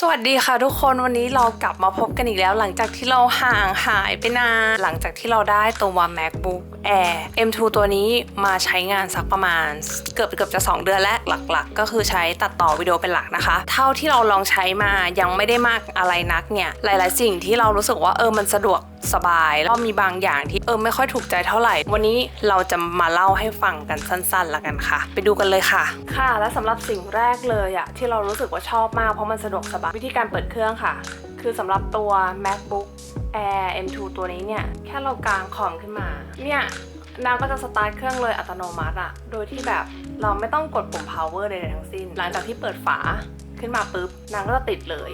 สวัสดีค่ะทุกคนวันนี้เรากลับมาพบกันอีกแล้ว หลังจากที่เราห่างหายไปนานหลังจากที่เราได้ตัว MacBook Air M2 ตัวนี้มาใช้งานสักประมาณ เกือบเกือบจะ 2 เดือนแล้วหลักๆก็คือใช้ตัดต่อวิดีโอเป็นหลักนะคะ เท่าที่เราลองใช้มายังไม่ได้มากอะไรนักเนี่ยหลาย ๆ สิ่งที่เรารู้สึกว่าเออมันสะดวก สบาย แล้วมีบางอย่างที่เออไม่ค่อยถูกใจเท่าไหร่ วันนี้เราจะมาเล่าให้ฟังกันสั้นๆละกันค่ะ ไปดูกันเลยค่ะ ค่ะ และสำหรับสิ่งแรกเลยอะที่เรารู้สึกว่าชอบมากเพราะมันสะดวกสบายวิธีการเปิดเครื่องค่ะ คือสำหรับตัว MacBook Air M2 ตัวนี้เนี่ยแค่เรากางคอมขึ้นมาเนี่ยนางก็จะสตาร์ทเครื่องเลยอัตโนมัติอะโดยที่แบบเราไม่ต้องกดปุ่ม power ใดๆทั้งสิ้น หลังจากที่เปิดฝาขึ้นมาปุ๊บ นางก็จะติดเลย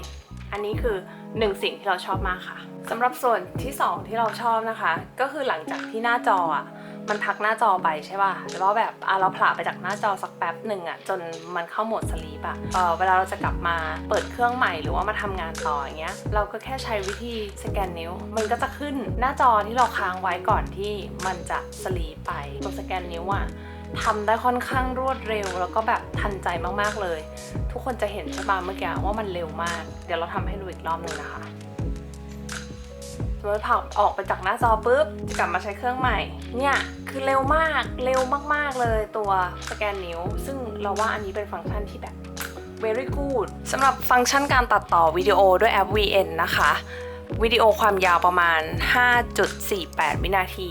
อันนี้คือ หนึ่งสิ่งที่เราชอบมากค่ะสำหรับส่วนที่สองที่เราชอบนะคะ ก็คือหลังจากที่หน้าจออะมันพักหน้าจอไปใช่ป่ะแล้วแบบเราผละไปจากหน้าจอสักแป๊บหนึ่งอะจนมันเข้าโหมดสลีปอะเเวลาเราจะกลับมาเปิดเครื่องใหม่หรือว่ามาทำงานต่ออย่างเงี้ย เราก็แค่ใช้วิธีสแกนนิ้ว มันก็จะขึ้นหน้าจอที่เราค้างไว้ก่อนที่มันจะสลีปไปตัวสแกนนิ้วอะ ทำได้ค่อนข้างรวดเร็ว แล้วก็แบบทันใจมากๆเลย ทุกคนจะเห็นใช่ปะเมื่อกี้ว่ามันเร็วมาก เดี๋ยวเราทำให้ดูอีกรอบหนึ่งนะคะสมมติผักออกไปจากหน้าจอปุ๊บจะกลับมาใช้เครื่องใหม่ เนี่ยคือเร็วมากเร็วมากๆเลยตัวสแกนนิ้ว ซึ่งเราว่าอันนี้เป็นฟังก์ชันที่แบบ very good สำหรับฟังก์ชันการตัดต่อวิดีโอด้วยแอป VN นะคะ วิดีโอความยาวประมาณ 5.48 วินาที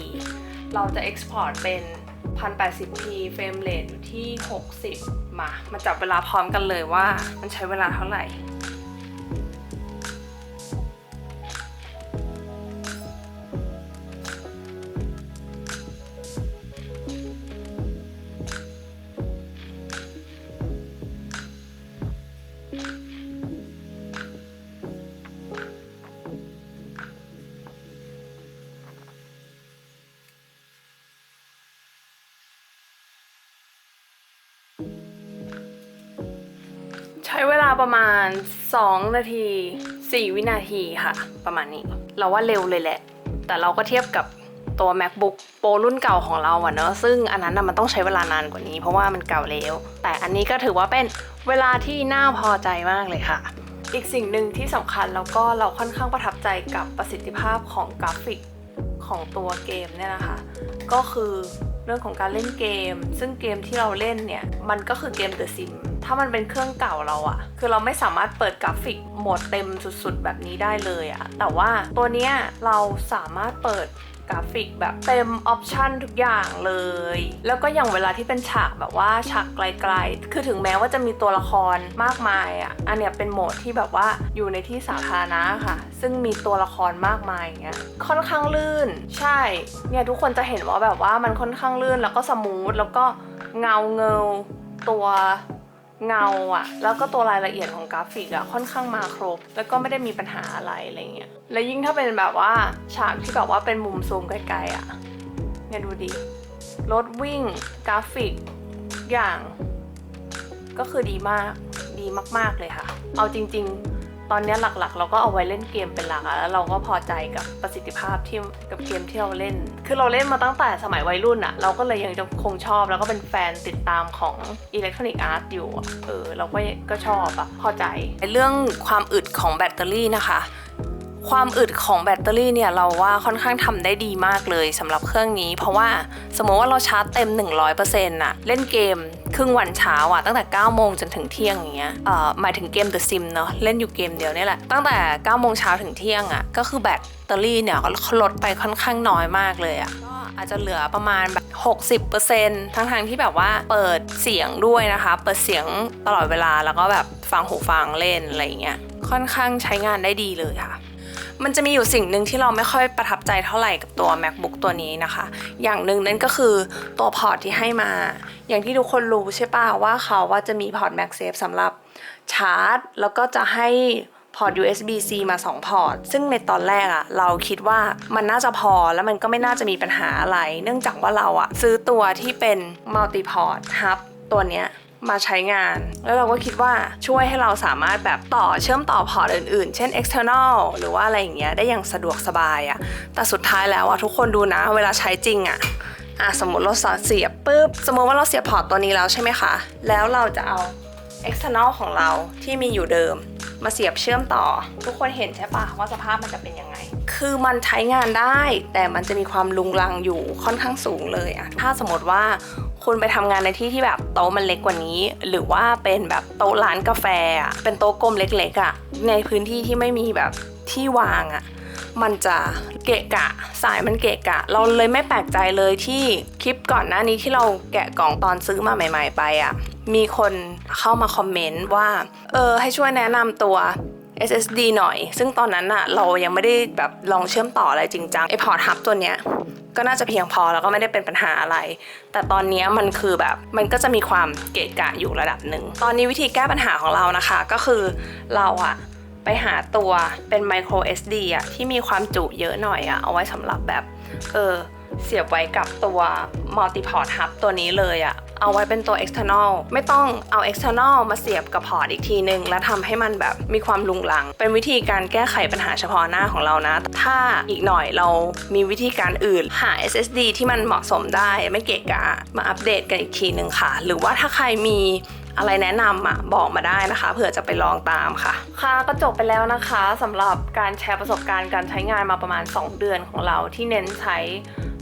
เราจะ export เป็น 1080p เฟรมเรทอยู่ที่ 60 มา มาจับเวลาพร้อมกันเลยว่ามันใช้เวลาเท่าไหร่ ประมาณ 2 นาที 4 วินาทีค่ะ ประมาณนี้ เราว่าเร็วเลยแหละ แต่เราก็เทียบกับตัว macbook pro รุ่นเก่าของเราอะเนอะซึ่งอันนั้นน่ะมันต้องใช้เวลานานกว่านี้ เพราะว่ามันเก่าแล้ว แต่อันนี้ก็ถือว่าเป็นเวลาที่น่าพอใจมากเลยค่ะ อีกสิ่งหนึ่งที่สำคัญแล้วก็เราค่อนข้างประทับใจกับประสิทธิภาพของกราฟิกของตัวเกมเนี่ยนะคะ ก็คือเรื่องของการเล่นเกม ซึ่งเกมที่เราเล่นเนี่ย มันก็คือเกม The Sim ถ้ามันเป็นเครื่องเก่าเราอะคือเราไม่สามารถเปิดกราฟิกโหมดเต็มสุดๆ แบบนี้ได้เลยอะแต่ว่าตัวเนี้ยเราสามารถเปิดกราฟิกแบบเต็มออปชันทุกอย่างเลย แล้วก็อย่างเวลาที่เป็นฉากแบบว่าฉากไกลๆ คือถึงแม้ว่าจะมีตัวละครมากมายอะอันเนี้ยเป็นโหมดที่แบบว่าอยู่ในที่สาธารณะค่ะ ซึ่งมีตัวละครมากมายอย่างเงี้ย ค่อนข้างลื่น ใช่ เนี่ยทุกคนจะเห็นว่าแบบว่ามันค่อนข้างลื่นแล้วก็สมูทแล้วก็เงาเงาตัว เงาอะแล้วก็ตัวรายละเอียดของกราฟิกอะค่อนข้างมาครบ แล้วก็ไม่ได้มีปัญหาอะไรอะไรเงี้ยและยิ่งถ้าเป็นแบบว่าฉากที่แบบว่าเป็นมุมซูมไกลๆอะเนี่ยดูดิรถวิ่งกราฟิกอย่าง ก็คือดีมากดีมากๆเลยค่ะ เอาจริง ๆ ตอนนี้หลักๆ เราก็เอาไว้เล่นเกมเป็นหลักอะแล้วเราก็พอใจกับประสิทธิภาพที่กับเกมที่เราเล่น คือเราเล่นมาตั้งแต่สมัยวัยรุ่นอะเราก็เลยยังจะคงชอบแล้วก็เป็นแฟนติดตามของ Electronic Arts อยู่เออเราก็ก็ชอบอะพอใจเรื่องความอึดของแบตเตอรี่นะคะความอึดของแบตเตอรี่เนี่ยเราว่าค่อนข้างทำได้ดีมากเลยสำหรับเครื่องนี้ เพราะว่าสมมติว่าเราชาร์จเต็ม 100%น่ะเล่นเกม ครึ่งวันเช้าอะตั้งแต่9โมงจนถึงเที่ยงอย่างเงี้ยเอ่อหมายถึงเกม The Sim เนาะเล่นอยู่เกมเดียวนี่แหละ ตั้งแต่9โมงเช้าถึงเที่ยงอะก็คือแบตเตอรี่เนี่ยก็ลดไปค่อนข้างน้อยมากเลยอะก็อาจจะเหลือประมาณแบบ 60%ทั้งทางที่แบบว่าเปิดเสียงด้วยนะคะ เปิดเสียงตลอดเวลาแล้วก็แบบฟังหูฟังเล่นอะไรเงี้ยค่อนข้างใช้งานได้ดีเลยค่ะ มันจะมีอยู่สิ่งหนึ่งที่เราไม่ค่อยประทับใจเท่าไหร่กับตัว macbook ตัวนี้นะคะ อย่างหนึ่งนั่นก็คือตัวพอร์ตที่ให้มา อย่างที่ทุกคนรู้ใช่ป่ะว่าเขาว่าจะมีพอร์ต MagSafe สำหรับชาร์จ แล้วก็จะให้พอร์ต USB-C มา 2 พอร์ต ซึ่งในตอนแรกอะเราคิดว่ามันน่าจะพอแล้วมันก็ไม่น่าจะมีปัญหาอะไร เนื่องจากว่าเราอะซื้อตัวที่เป็น multi port hub ตัวเนี้ย มาใช้งาน แล้วเราก็คิดว่าช่วยให้เราสามารถแบบต่อเชื่อมต่อพอร์ตอื่นๆ เช่น external หรือว่าอะไรอย่างเงี้ยได้อย่างสะดวกสบายอะแต่สุดท้ายแล้วอะทุกคนดูนะ เวลาใช้จริงอะอะสมมติเราเสียบปุ๊บสมมติว่าเราเสียบพอร์ตตัวนี้แล้วใช่ไหมคะ แล้วเราจะเอา external ของเราที่มีอยู่เดิม มาเสียบเชื่อมต่อ ทุกคนเห็นใช่ปะว่าสภาพมันจะเป็นยังไง คือมันใช้งานได้ แต่มันจะมีความลุงลังอยู่ค่อนข้างสูงเลยอะถ้าสมมติว่าคุณไปทำงานในที่ที่แบบโต๊ะมันเล็กกว่านี้ หรือว่าเป็นแบบโต๊ะร้านกาแฟอะเป็นโต๊ะกลมเล็กๆอะในพื้นที่ที่ไม่มีแบบที่วางอะมันจะเกะกะสายมันเกะกะ เราเลยไม่แปลกใจเลยที่คลิปก่อนหน้านี้ที่เราแกะกล่องตอนซื้อมาใหม่ ๆ ไปอะ่ะมีคนเข้ามาคอมเมนต์ว่า เออให้ช่วยแนะนำตัว SSD หน่อย ซึ่งตอนนั้นอะเรายังไม่ได้แบบลองเชื่อมต่ออะไรจริงจังไอพอร์ตฮับตัวเนี้ยก็น่าจะเพียงพอแล้วก็ไม่ได้เป็นปัญหาอะไร แต่ตอนนี้มันคือแบบมันก็จะมีความเกะกะอยู่ระดับหนึ่ง ตอนนี้วิธีแก้ปัญหาของเรานะคะ ก็คือเราอะไปหาตัวเป็น micro SD อะที่มีความจุเยอะหน่อยอะเอาไว้สำหรับแบบ เออเสียบไว้กับตัว multi-port hub ตัวนี้เลยอะ เอาไว้เป็นตัว external ไม่ต้องเอา external มาเสียบกับพอร์ตอีกทีนึง แล้วทำให้มันแบบมีความลุงลัง เป็นวิธีการแก้ไขปัญหาเฉพาะหน้าของเรานะ ถ้าอีกหน่อยเรามีวิธีการอื่น หา SSD ที่มันเหมาะสมได้ไม่เกะกะมาอัปเดตกันอีกทีนึงค่ะ หรือว่าถ้าใครมีอะไรแนะนำอะบอกมาได้นะคะเผื่อจะไปลองตามค่ะ ค่ะก็จบไปแล้วนะคะสำหรับการแชร์ประสบการณ์การใช้งานมาประมาณ 2 เดือนของเราที่เน้นใช้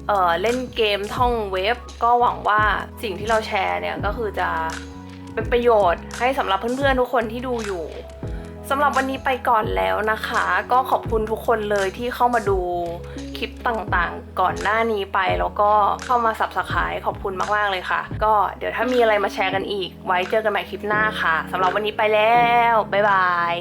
เเล่นเกมท่องเว็บ ก็หวังว่าสิ่งที่เราแชร์เนี่ยก็คือจะเป็นประโยชน์ให้สำหรับเพื่อนๆทุกคนที่ดูอยู่สำหรับวันนี้ไปก่อนแล้วนะคะ ก็ขอบคุณทุกคนเลยที่เข้ามาดูคลิปต่างๆ ก่อนหน้านี้ไปแล้วก็เข้ามาสับส i b e ขอบคุณมากๆเลยค่ะ ก็เดี๋ยวถ้ามีอะไรมาแชร์กันอีก ไว้เจอกันใหม่คลิปหน้าค่ะสำหรับวันนี้ไปแล้ว บ๊ายบาย